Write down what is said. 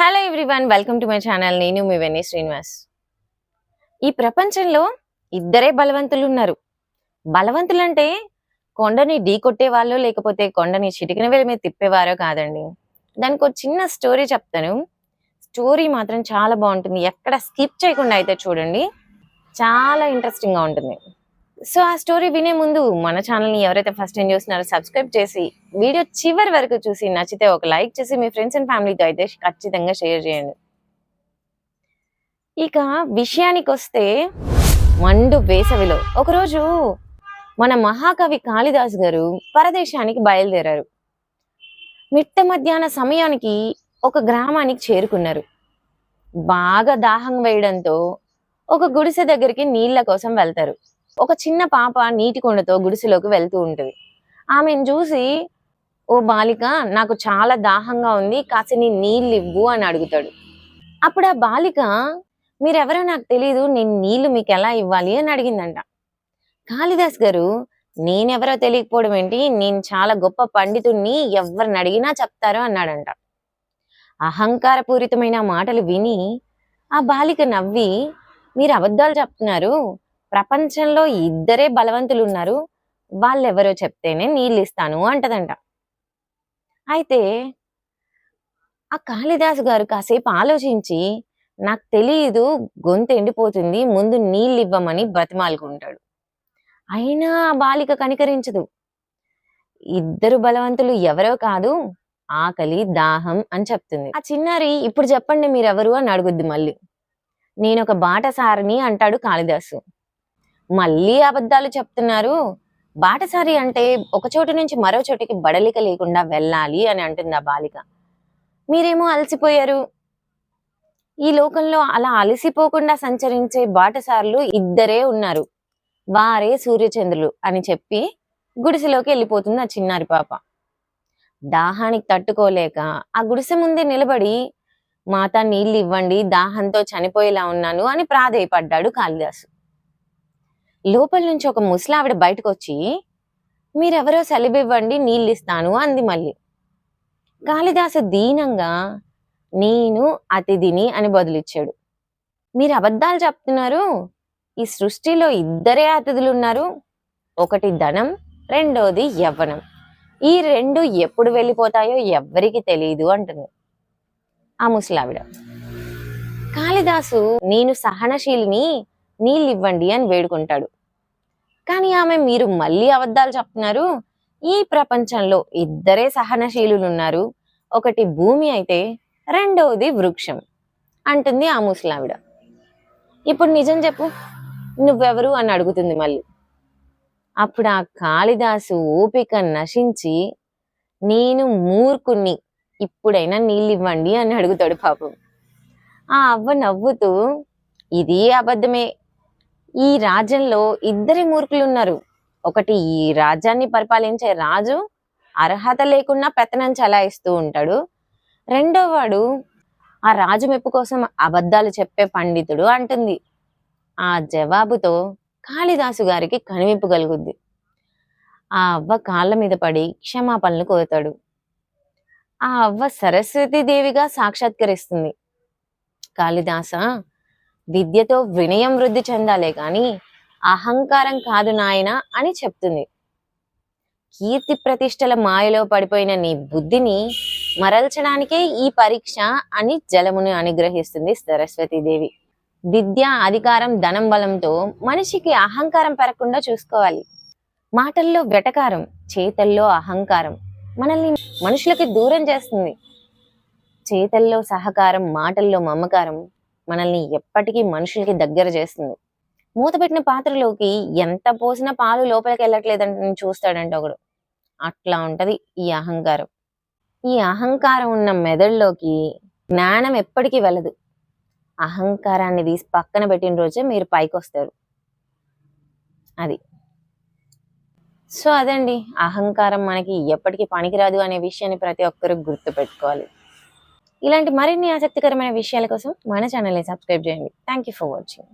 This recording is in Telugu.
Hello everyone welcome to my channel నేను మీ వెన్నీ శ్రీనివాస్ ఈ ప్రపంచంలో ఇద్దరే బలవంతులు ఉన్నారు బలవంతులు అంటే కొండని ఢీ కొట్టేవాళ్ళు లేకపోతే కొండని చిటికిన వేల మీద తిప్పేవారో కాదండి. దానికి ఒక చిన్న స్టోరీ చెప్తాను. స్టోరీ మాత్రం చాలా బాగుంటుంది. ఎక్కడ స్కిప్ చేయకుండా అయితే చూడండి. చాలా ఇంట్రెస్టింగ్గా ఉంటుంది. సో ఆ స్టోరీ వినే ముందు మన ఛానల్ని ఎవరైతే ఫస్ట్ టైం చూస్తున్నారో సబ్స్క్రైబ్ చేసి వీడియో చివరి వరకు చూసి నచ్చితే ఒక లైక్ చేసి మీ ఫ్రెండ్స్ అండ్ ఫ్యామిలీతో అయితే ఖచ్చితంగా షేర్ చేయండి. ఇక విషయానికి వస్తే మండు వేసవిలో ఒకరోజు మన మహాకవి కాళిదాస్ గారు పరదేశానికి బయలుదేరారు. మిట్ట మధ్యాహ్న సమయానికి ఒక గ్రామానికి చేరుకున్నారు. బాగా దాహం వేయడంతో ఒక గుడిసె దగ్గరికి నీళ్ళ కోసం వెళ్తారు. ఒక చిన్న పాప నీటి కుండతో గుడిసెలోకి వెళ్తూ ఉంటుంది. ఆమెను చూసి ఓ బాలిక నాకు చాలా దాహంగా ఉంది కాసిని నీళ్ళు ఇవ్వు అని అడుగుతాడు. అప్పుడు ఆ బాలిక మీరెవరో నాకు తెలియదు నేను నీళ్ళు మీకు ఎలా ఇవ్వాలి అని అడిగిందంట. కాళిదాస్ గారు నేనెవరో తెలియకపోవడం ఏంటి? నేను చాలా గొప్ప పండితుణ్ణి ఎవరిని అడిగినా చెప్తారు అన్నాడంట. అహంకారపూరితమైన మాటలు విని ఆ బాలిక నవ్వి మీరు అబద్ధాలు చెప్తున్నారు ప్రపంచంలో ఇద్దరే బలవంతులు ఉన్నారు వాళ్ళెవరో చెప్తేనే నీళ్ళు ఇస్తాను అంటదంట. అయితే ఆ కాళిదాసు గారు కాసేపు ఆలోచించి నాకు తెలియదు గొంతు ఎండిపోతుంది ముందు నీళ్ళు ఇవ్వమని బతిమాలుకుంటాడు అయినా ఆ బాలిక కనికరించదు. ఇద్దరు బలవంతులు ఎవరో కాదు ఆకలి దాహం అని చెప్తుంది. ఆ చిన్నారి ఇప్పుడు చెప్పండి మీరెవరు? అని అడుగుద్ది మళ్ళీ. నేను ఒక బాటసారిని అంటాడు కాళిదాసు. మళ్ళీ అబద్ధాలు చెప్తున్నారు. బాటసారి అంటే ఒక చోటు నుంచి మరో చోటికి బడలిక లేకుండా వెళ్ళాలి అని అంటుంది ఆ బాలిక. మీరేమో అలసిపోయారు. ఈ లోకంలో అలా అలసిపోకుండా సంచరించే బాటసార్లు ఇద్దరే ఉన్నారు. వారే సూర్యచంద్రులు అని చెప్పి గుడిసెలోకి వెళ్ళిపోతుంది ఆ చిన్నారి పాప. దాహానికి తట్టుకోలేక ఆ గుడిసె ముందే నిలబడి మాత నీళ్ళు ఇవ్వండి దాహంతో చనిపోయేలా ఉన్నాను అని ప్రాధేయపడ్డాడు కాళిదాసు. లోపల నుంచి ఒక ముసలావిడ బయటకు వచ్చి మీరెవరో సెలబివ్వండి నీళ్ళు ఇస్తాను అంది మళ్ళీ. కాళిదాసు దీనంగా నేను అతిథిని అని బదులిచ్చాడు. మీరు అబద్ధాలు చెప్తున్నారు. ఈ సృష్టిలో ఇద్దరే అతిథులు ఉన్నారు ఒకటి ధనం రెండోది యవ్వనం. ఈ రెండు ఎప్పుడు వెళ్ళిపోతాయో ఎవ్వరికి తెలియదు అంటుంది ఆ ముసలావిడ. కాళిదాసు నేను సహనశీలిని నీళ్ళు ఇవ్వండి అని వేడుకుంటాడు. కానీ ఆమె మీరు మళ్ళీ అబద్ధాలు చెప్తున్నారు. ఈ ప్రపంచంలో ఇద్దరే సహనశీలులున్నారు. ఒకటి భూమి అయితే రెండవది వృక్షం అంటుంది ఆ ముసలావిడ. ఇప్పుడు నిజం చెప్పు నువ్వెవరు అని అడుగుతుంది మళ్ళీ. అప్పుడు ఆ కాళిదాసు ఓపిక నశించి నేను మూర్ఖుణ్ణి ఇప్పుడైనా నీళ్ళు ఇవ్వండి అని అడుగుతాడు పాపం. ఆ అవ్వ నవ్వుతూ ఇది అబద్ధమే ఈ రాజ్యంలో ఇద్దరి మూర్ఖులు ఉన్నారు. ఒకటి ఈ రాజ్యాన్ని పరిపాలించే రాజు అర్హత లేకుండా పెత్తనం చలాయిస్తూ ఉంటాడు. రెండో వాడు ఆ రాజు మెప్పు కోసం అబద్ధాలు చెప్పే పండితుడు అంటుంది. ఆ జవాబుతో కాళిదాసు గారికి కనివింపు కలుగుద్ది. ఆ అవ్వ కాళ్ళ మీద పడి క్షమాపణలు కోరుతాడు. ఆ అవ్వ సరస్వతి దేవిగా సాక్షాత్కరిస్తుంది. కాళిదాస విద్యతో వినయం వృద్ధి చెందాలే కానీ అహంకారం కాదు నాయన అని చెప్తుంది. కీర్తి ప్రతిష్టల మాయలో పడిపోయిన నీ బుద్ధిని మరల్చడానికే ఈ పరీక్ష అని జలమును అనుగ్రహిస్తుంది సరస్వతీదేవి విద్య అధికారం ధనం బలంతో మనిషికి అహంకారం పెరగకుండా చూసుకోవాలి. మాటల్లో వెటకారం చేతల్లో అహంకారం మనల్ని మనుషులకి దూరం చేస్తుంది. చేతల్లో సహకారం మాటల్లో మమకారం మనల్ని ఎప్పటికీ మనుషులకి దగ్గర చేస్తుంది. మూతపెట్టిన పాత్రలోకి ఎంత పోసినా పాలు లోపలికి వెళ్ళట్లేదని చూస్తాడంట చూస్తాడంటే ఒకడు. అట్లా ఉంటది ఈ అహంకారం. ఈ అహంకారం ఉన్న మెదడులోకి జ్ఞానం ఎప్పటికీ వెళ్ళదు. అహంకారాన్ని తీసి పక్కన పెట్టిన రోజే మీరు పైకి వస్తారు అది. సో అదండి. అహంకారం మనకి ఎప్పటికీ పనికిరాదు అనే విషయాన్ని ప్రతి ఒక్కరు గుర్తు పెట్టుకోవాలి ఇలాంటి మరిన్ని ఆసక్తికరమైన విషయాల కోసం మన ఛానల్ని సబ్స్క్రైబ్ చేయండి. Thank you for watching